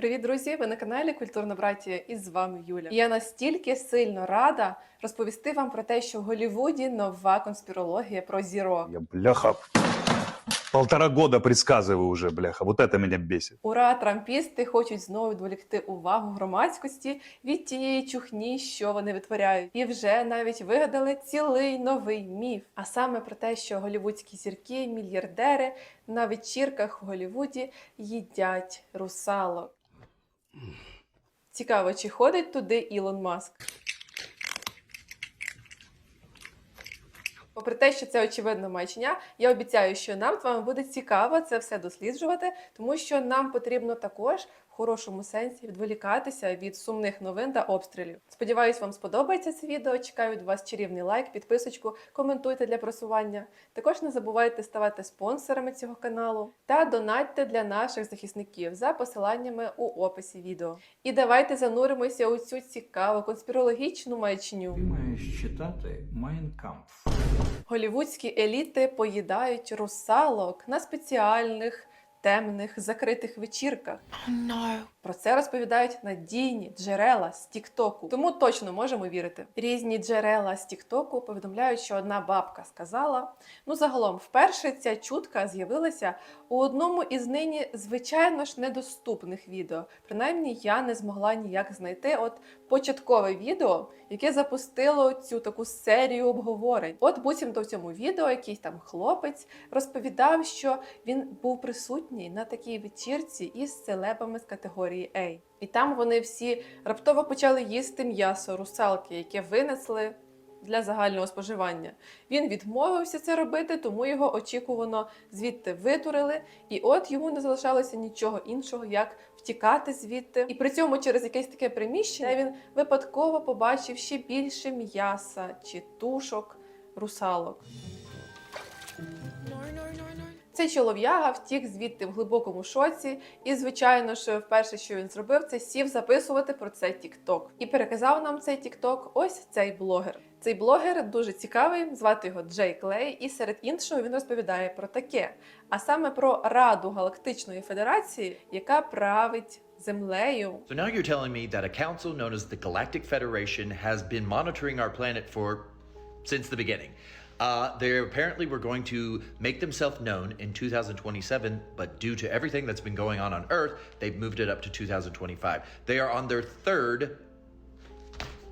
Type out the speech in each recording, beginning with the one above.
Привіт, друзі! Ви на каналі Культурна Братія і з вами Юля. І я настільки сильно рада розповісти вам про те, що в Голлівуді нова конспірологія про зірок. Я, бляха, полтора года предсказываю уже, бляха. Вот это меня бесит. Ура, трампісти хочуть знову відволікти увагу громадськості від тієї чухні, що вони витворяють, і вже навіть вигадали цілий новий міф. А саме про те, що голівудські зірки, мільярдери на вечірках в Голлівуді їдять русалок. Цікаво, чи ходить туди Ілон Маск? Попри те, що це очевидно маячня, я обіцяю, що нам з вами буде цікаво це все досліджувати, тому що нам потрібно також хорошому сенсі відволікатися від сумних новин та обстрілів. Сподіваюсь, вам сподобається це відео. Чекаю від вас чарівний лайк, підписочку, коментуйте для просування. Також не забувайте ставати спонсорами цього каналу та донатьте для наших захисників за посиланнями у описі відео. І давайте зануримося у цю цікаву конспірологічну маячню. Ти маєш читати Mein Голівудські еліти поїдають русалок на спеціальних темних закритих вечірках. Про це розповідають надійні джерела з Тіктоку, тому точно можемо вірити. Різні джерела з Тіктоку повідомляють, що одна бабка сказала. Ну, загалом, вперше ця чутка з'явилася у одному із нині, звичайно ж, недоступних відео. Принаймні, я не змогла ніяк знайти от початкове відео, яке запустило цю таку серію обговорень. От буцімто в цьому відео якийсь там хлопець розповідав, що він був присутній на такій вечірці із селебами з категорії A. І там вони всі раптово почали їсти м'ясо русалки, яке винесли для загального споживання. Він відмовився це робити, тому його очікувано звідти витурили, і от йому не залишалося нічого іншого, як втікати звідти. І при цьому через якесь таке приміщення він випадково побачив ще більше м'яса чи тушок русалок. Цей чолов'яга втік звідти в глибокому шоці, і, звичайно ж, вперше, що він зробив, це сів записувати про це TikTok. І переказав нам цей TikTok ось цей блогер. Цей блогер дуже цікавий, звати його Джей Клей, і серед іншого він розповідає про таке: а саме про Раду Галактичної Федерації, яка править землею. So now you're telling me that a council known as the Galactic Federation has been monitoring our planet for since the beginning. Uh, they apparently were going to make themselves known in 2027, but due to everything that's been going on on Earth, they've moved it up to 2025. They are on their third.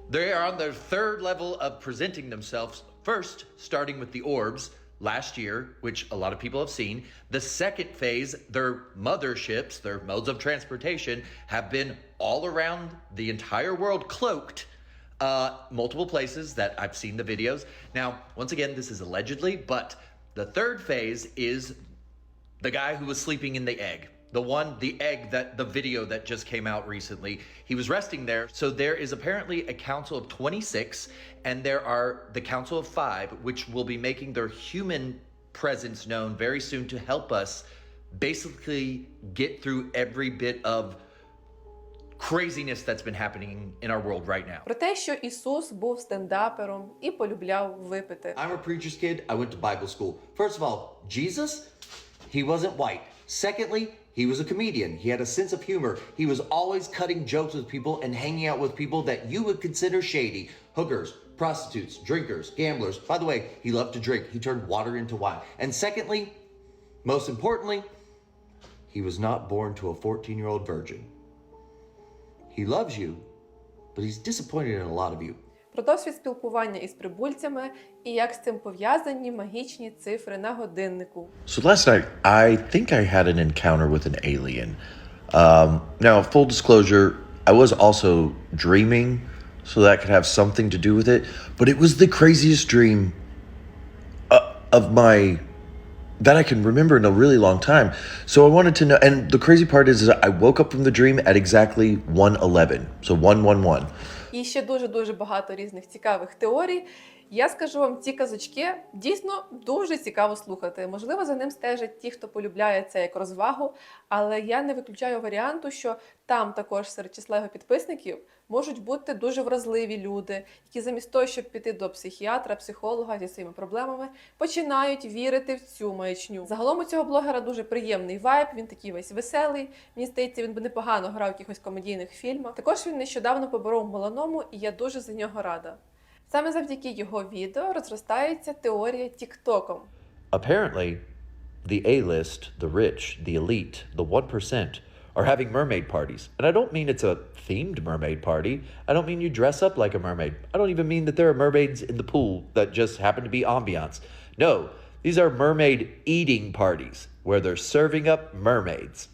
They are on their third level of presenting themselves. First, starting with the orbs last year, which a lot of people have seen. The second phase, their motherships, their modes of transportation, have been all around the entire world cloaked. Uh, multiple places that I've seen the videos. Now, once again, this is allegedly, but the third phase is the guy who was sleeping in the egg. The one, the egg that the video that just came out recently, he was resting there. So there is apparently a council of 26, and there are the council of five, which will be making their human presence known very soon to help us basically get through every bit of craziness that's been happening in our world right now. Про те, що Ісус був стендапером і полюбляв випити. I'm a preacher's kid. I went to Bible school. First of all, Jesus, he wasn't white. Secondly, he was a comedian. He had a sense of humor. He was always cutting jokes with people and hanging out with people that you would consider shady hookers, prostitutes, drinkers, gamblers. By the way, he loved to drink. He turned water into wine. And secondly, most importantly, he was not born to a 14 year old virgin. He loves you, but he's disappointed in a lot of you. Про досвід спілкування із прибульцями і як з цим пов'язані магічні цифри на годиннику. So last night, I think I had an encounter with an alien. Um, now, full disclosure, I was also dreaming, so that could have something to do with it. But it was the craziest dream uh, of my that I can remember in a really long time. So I wanted to know, and the crazy part is, is I woke up from the dream at exactly 111. So 111. І ще дуже дуже багато різних цікавих теорій. Я скажу вам, ці казочки дійсно дуже цікаво слухати. Можливо, за ним стежать ті, хто полюбляє це як розвагу, але я не виключаю варіанту, що там також серед числа його підписників можуть бути дуже вразливі люди, які замість того, щоб піти до психіатра, психолога зі своїми проблемами, починають вірити в цю маячню. Загалом у цього блогера дуже приємний вайб. Він такий весь веселий. Мені здається, він би непогано грав в якихось комедійних фільмах. Також він нещодавно поборов меланому, і я дуже за нього рада. Саме завдяки його відео розростається теорія Тіктоком. Apparently, the A list, the rich, the elite, the 1% are having mermaid parties. And I don't mean it's a themed mermaid party. I don't mean you dress up like a mermaid. I don't even mean that there are mermaids in the pool that just happen to be ambiance. No, these are mermaid eating parties where they're serving up mermaids.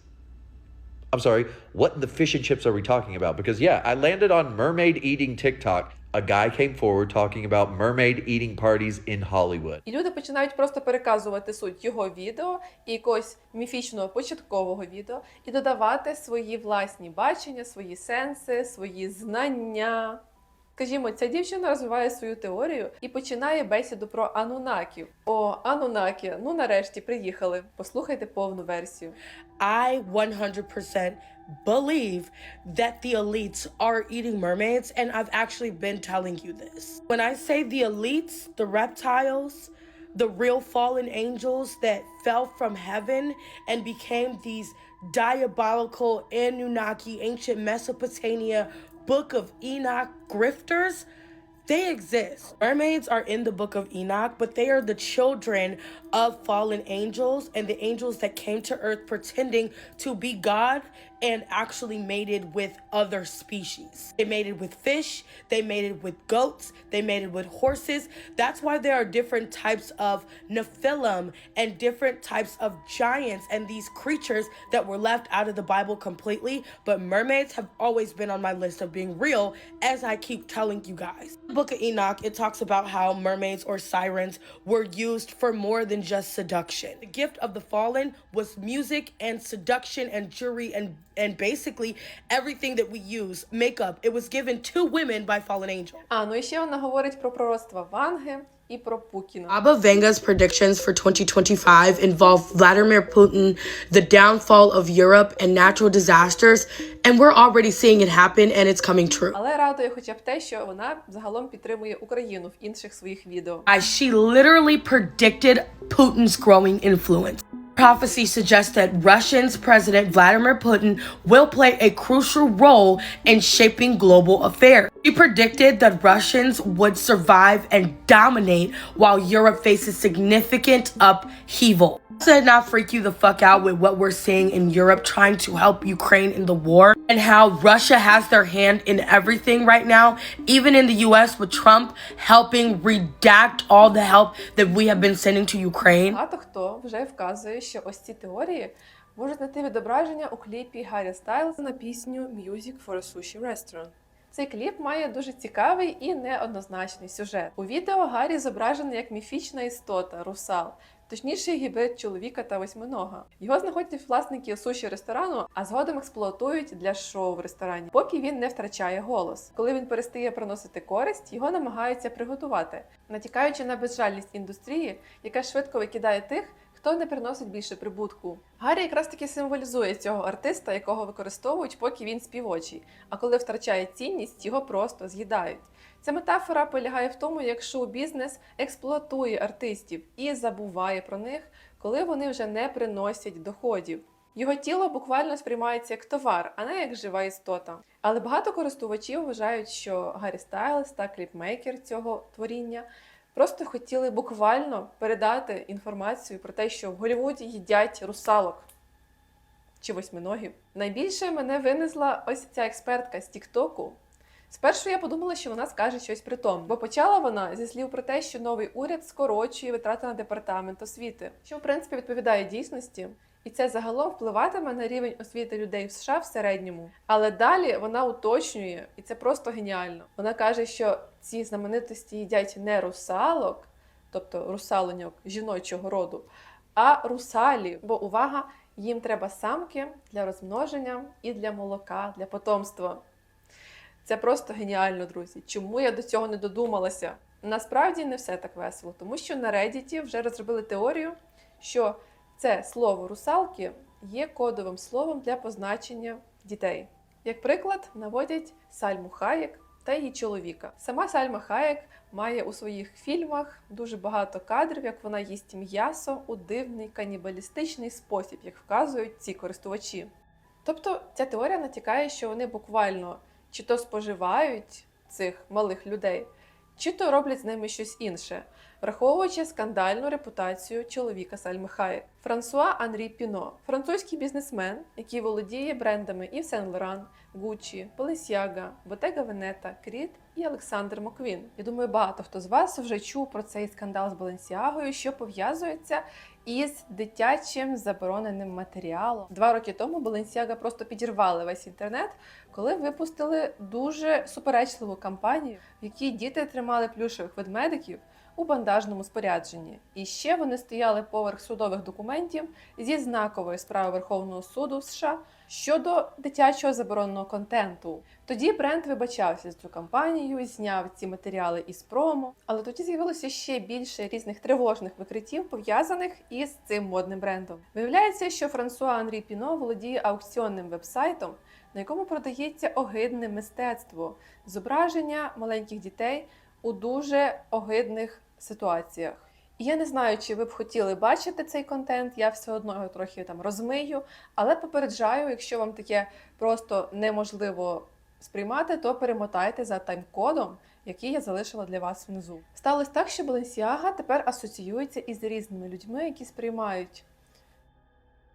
I'm sorry, what in the fish and chips are we talking about? Because, yeah, I landed on mermaid eating TikTok. A guy came forward talking about mermaid eating parties in Hollywood. І люди починають просто переказувати суть його відео і якогось міфічного початкового відео і додавати свої власні бачення, свої сенси, свої знання. Скажімо, ця дівчина розвиває свою теорію і починає бесіду про анунаків. О, анунакі, ну нарешті приїхали. Послухайте повну версію. I 100% believe that the elites are eating mermaids, and I've actually been telling you this. When I say the elites, the reptiles, the real fallen angels that fell from heaven and became these diabolical Anunnaki, ancient Mesopotamia, Book of Enoch grifters. They exist. Mermaids are in the book of Enoch, but they are the children of fallen angels and the angels that came to earth pretending to be God and actually mated with other species. They mated with fish, they mated with goats, they mated with horses. That's why there are different types of Nephilim and different types of giants and these creatures that were left out of the Bible completely. But mermaids have always been on my list of being real, as I keep telling you guys. The book of Enoch, it talks about how mermaids or sirens were used for more than just seduction. The gift of the fallen was music and seduction and jewelry and and basically everything that we use, makeup. It was given to women by fallen angels. А, ну і ще вона говорить про пророцтва Ванги і про Пукіна. Abba Vanga's predictions for 2025 involve Vladimir Putin, the downfall of Europe, and natural disasters, and we're already seeing it happen and it's coming true. Але радує хоча б те, що вона загалом підтримує Україну в інших своїх відео. As she literally predicted Putin's growing influence. Prophecy suggests that Russian's President Vladimir Putin will play a crucial role in shaping global affairs. He predicted that Russians would survive and dominate while Europe faces significant upheaval. Does not freak you the fuck out with what we're seeing in Europe trying to help Ukraine in the war and how Russia has their hand in everything right now, even in the US with Trump helping redact all the help that we have been sending to Ukraine? Багато хто вже вказує, що ось ці теорії можуть знайти відображення у кліпі Гаррі Стайлз на пісню Music for a Sushi Restaurant. Цей кліп має дуже цікавий і неоднозначний сюжет. У відео Гаррі зображений як міфічна істота, русал, точніше гібрид чоловіка та восьминога. Його знаходять власники суші ресторану, а згодом експлуатують для шоу в ресторані, поки він не втрачає голос. Коли він перестає приносити користь, його намагаються приготувати, натякаючи на безжальність індустрії, яка швидко викидає тих. Хто не приносить більше прибутку? Гаррі якраз таки символізує цього артиста, якого використовують, поки він співочий. А коли втрачає цінність, його просто з'їдають. Ця метафора полягає в тому, як шоу-бізнес експлуатує артистів і забуває про них, коли вони вже не приносять доходів. Його тіло буквально сприймається як товар, а не як жива істота. Але багато користувачів вважають, що Гаррі Стайлз та кліпмейкер цього творіння просто хотіли буквально передати інформацію про те, що в Голлівуді їдять русалок чи восьминогів. Найбільше мене винесла ось ця експертка з Тіктоку. Спершу я подумала, що вона скаже щось при тому, бо почала вона зі слів про те, що новий уряд скорочує витрати на департамент освіти, що в принципі відповідає дійсності. І це загалом впливатиме на рівень освіти людей в США в середньому. Але далі вона уточнює, і це просто геніально. Вона каже, що ці знаменитості їдять не русалок, тобто русалоньок жіночого роду, а русалів. Бо увага, їм треба самки для розмноження і для молока, для потомства. Це просто геніально, друзі. Чому я до цього не додумалася? Насправді не все так весело, тому що на Reddit вже розробили теорію, що це слово русалки є кодовим словом для позначення дітей. Як приклад, наводять Сальму Хаєк та її чоловіка. Сама Сальма Хаєк має у своїх фільмах дуже багато кадрів, як вона їсть м'ясо у дивний канібалістичний спосіб, як вказують ці користувачі. Тобто ця теорія натякає, що вони буквально чи то споживають цих малих людей, чи то роблять з ними щось інше, враховуючи скандальну репутацію чоловіка Сальми Хаєк. Франсуа Анрі Піно, французький бізнесмен, який володіє брендами Yves Saint Laurent, Gucci, Balenciaga, Bottega Veneta, Creed і Олександр Маквін. Я думаю, багато хто з вас вже чув про цей скандал з Баленсіагою, що пов'язується із дитячим забороненим матеріалом. Два роки тому Balenciaga просто підірвали весь інтернет, коли випустили дуже суперечливу кампанію, в якій діти тримали плюшевих ведмедиків у бандажному спорядженні. І ще вони стояли поверх судових документів зі знакової справи Верховного суду США щодо дитячого забороненого контенту. Тоді бренд вибачався за цю кампанію, зняв ці матеріали із промо, але тоді з'явилося ще більше різних тривожних викриттів, пов'язаних із цим модним брендом. Виявляється, що Франсуа Анрі Піно володіє аукціонним вебсайтом, на якому продається огидне мистецтво, зображення маленьких дітей у дуже огидних ситуаціях. І я не знаю, чи ви б хотіли бачити цей контент, я все одно його трохи там розмию, але попереджаю, якщо вам таке просто неможливо сприймати, то перемотайте за тайм-кодом, який я залишила для вас внизу. Сталося так, що Balenciaga тепер асоціюється із різними людьми, які сприймають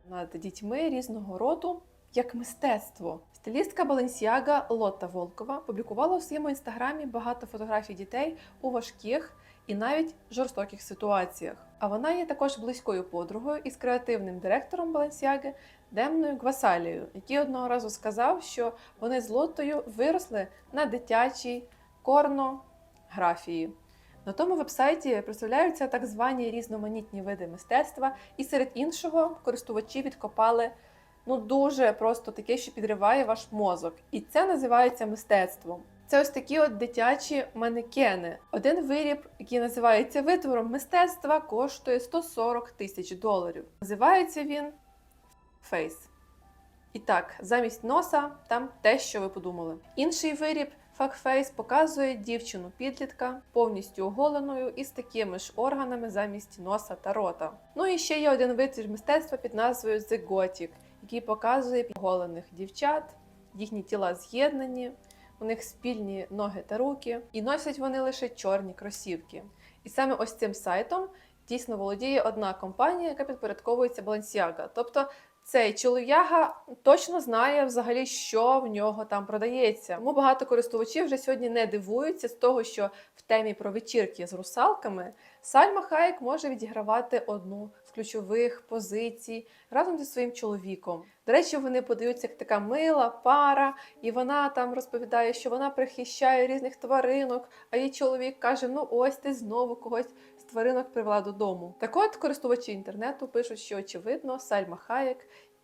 над дітьми різного роду як мистецтво. Стилістка Balenciaga Лотта Волкова публікувала у своєму інстаграмі багато фотографій дітей у важких і навіть жорстоких ситуаціях. А вона є також близькою подругою із креативним директором Balenciaga Демною Гвасалією, який одного разу сказав, що вони з Лоттою виросли на дитячій корнографії. На тому вебсайті представляються так звані різноманітні види мистецтва, і серед іншого користувачі відкопали ну дуже просто таке, що підриває ваш мозок. І це називається мистецтвом. Це ось такі от дитячі манекени. Один виріб, який називається витвором мистецтва, коштує 140 тисяч доларів. Називається він фейс. І так, замість носа там те, що ви подумали. Інший виріб факфейс показує дівчину підлітка повністю оголеною і з такими ж органами замість носа та рота. Ну і ще є один витвір мистецтва під назвою The який показує оголених дівчат, їхні тіла з'єднані, у них спільні ноги та руки, і носять вони лише чорні кросівки. І саме ось цим сайтом дійсно володіє одна компанія, яка підпорядковується Balenciaga. Тобто цей чолов'яга точно знає взагалі, що в нього там продається. Тому багато користувачів вже сьогодні не дивуються з того, що в темі про вечірки з русалками Сальма Хайек може відігравати одну з ключових позицій разом зі своїм чоловіком. До речі, вони подаються як така мила пара, і вона там розповідає, що вона прихищає різних тваринок. А її чоловік каже: Ну ось ти знову когось з тваринок привела додому. Так от користувачі інтернету пишуть, що очевидно Сальма Хаєк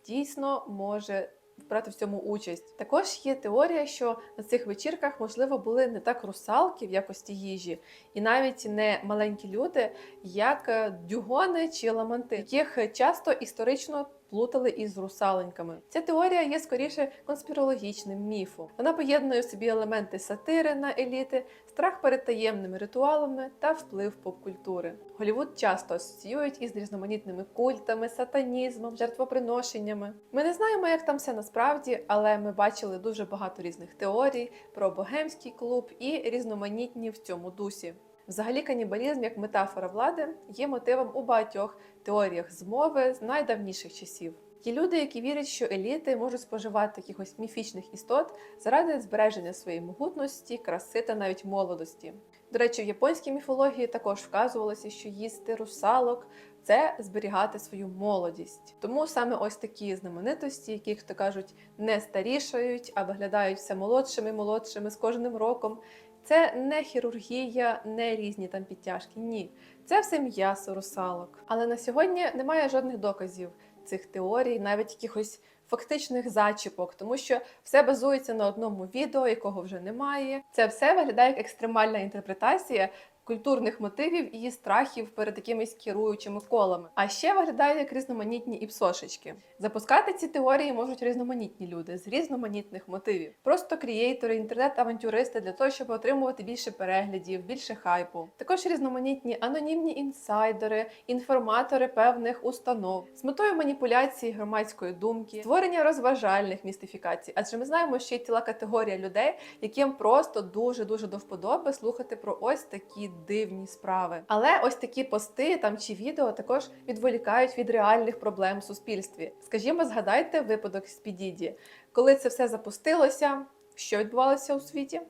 дійсно може брати в цьому участь. Також є теорія, що на цих вечірках можливо були не так русалки в якості їжі, і навіть не маленькі люди, як е, дюгони чи ламанти, яких часто історично плутали із русаленьками. Ця теорія є скоріше конспірологічним міфом. Вона поєднує в собі елементи сатири на еліти, страх перед таємними ритуалами та вплив поп-культури. Голівуд часто асоціюють із різноманітними культами, сатанізмом, жертвоприношеннями. Ми не знаємо, як там все насправді, але ми бачили дуже багато різних теорій про богемський клуб і різноманітні в цьому дусі. Взагалі, канібалізм як метафора влади є мотивом у багатьох теоріях змови з найдавніших часів. Є люди, які вірять, що еліти можуть споживати якихось міфічних істот заради збереження своєї могутності, краси та навіть молодості. До речі, в японській міфології також вказувалося, що їсти русалок це зберігати свою молодість. Тому саме ось такі знаменитості, які, хто кажуть, не старішають, а виглядають все молодшими і молодшими з кожним роком. Це не хірургія, не різні там підтяжки. Ні, це все м'ясо русалок. Але на сьогодні немає жодних доказів цих теорій, навіть якихось фактичних зачіпок, тому що все базується на одному відео, якого вже немає. Це все виглядає як екстремальна інтерпретація культурних мотивів і страхів перед якимись керуючими колами. А ще виглядають як різноманітні іпсошечки. Запускати ці теорії можуть різноманітні люди з різноманітних мотивів. Просто крієйтори, інтернет-авантюристи для того, щоб отримувати більше переглядів, більше хайпу. Також різноманітні анонімні інсайдери, інформатори певних установ з метою маніпуляції громадської думки, створення розважальних містифікацій. Адже ми знаємо, що є ціла категорія людей, яким просто дуже дуже до вподоби слухати про ось такі дивні справи. Але ось такі пости там чи відео також відволікають від реальних проблем в суспільстві. Скажімо, згадайте випадок з Підіді, коли це все запустилося. Що відбувалося у світі?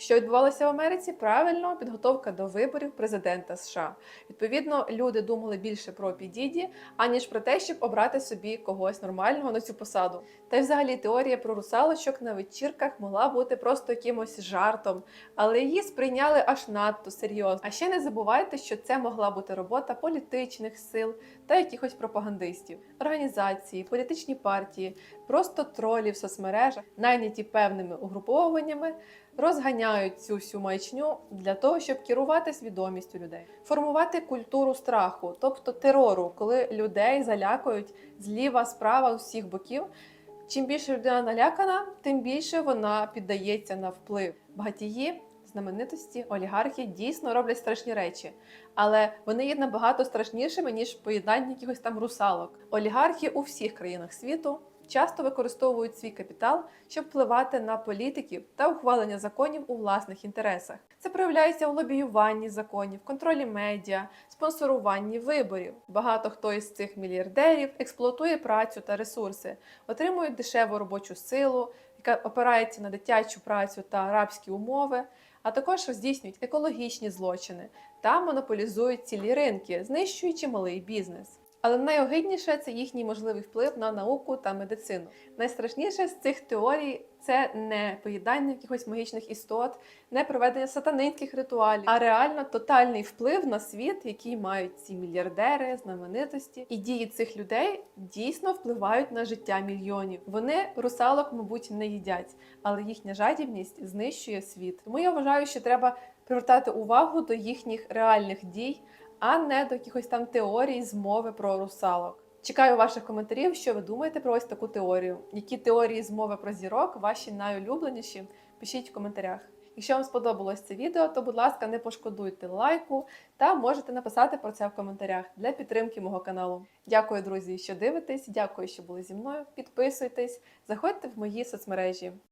Що відбувалося в Америці? Правильно, підготовка до виборів президента США. Відповідно, люди думали більше про підіді, аніж про те, щоб обрати собі когось нормального на цю посаду. Та й взагалі теорія про русалочок на вечірках могла бути просто якимось жартом, але її сприйняли аж надто серйозно. А ще не забувайте, що це могла бути робота політичних сил та якихось пропагандистів, організації, політичні партії, просто тролі в соцмережах, найняті певними угруповуваннями розганяють цю всю маячню для того, щоб керувати свідомістю людей, формувати культуру страху, тобто терору, коли людей залякують зліва, справа, усіх боків. Чим більше людина налякана, тим більше вона піддається на вплив. Багатії, знаменитості, олігархи дійсно роблять страшні речі, але вони є набагато страшнішими ніж поєднання якихось там русалок. Олігархи у всіх країнах світу часто використовують свій капітал, щоб впливати на політиків та ухвалення законів у власних інтересах. Це проявляється у лобіюванні законів, контролі медіа, спонсоруванні виборів. Багато хто із цих мільярдерів експлуатує працю та ресурси, отримують дешеву робочу силу, яка опирається на дитячу працю та рабські умови. А також здійснюють екологічні злочини та монополізують цілі ринки, знищуючи малий бізнес. Але найогидніше це їхній можливий вплив на науку та медицину. Найстрашніше з цих теорій це не поїдання якихось магічних істот, не проведення сатанинських ритуалів, а реально тотальний вплив на світ, який мають ці мільярдери, знаменитості. І дії цих людей дійсно впливають на життя мільйонів. Вони русалок, мабуть, не їдять, але їхня жадібність знищує світ. Тому я вважаю, що треба привертати увагу до їхніх реальних дій а не до якихось там теорій змови про русалок. Чекаю ваших коментарів, що ви думаєте про ось таку теорію. Які теорії змови про зірок ваші найулюбленіші? Пишіть в коментарях. Якщо вам сподобалось це відео, то будь ласка, не пошкодуйте лайку та можете написати про це в коментарях для підтримки мого каналу. Дякую, друзі, що дивитесь. Дякую, що були зі мною. Підписуйтесь, заходьте в мої соцмережі.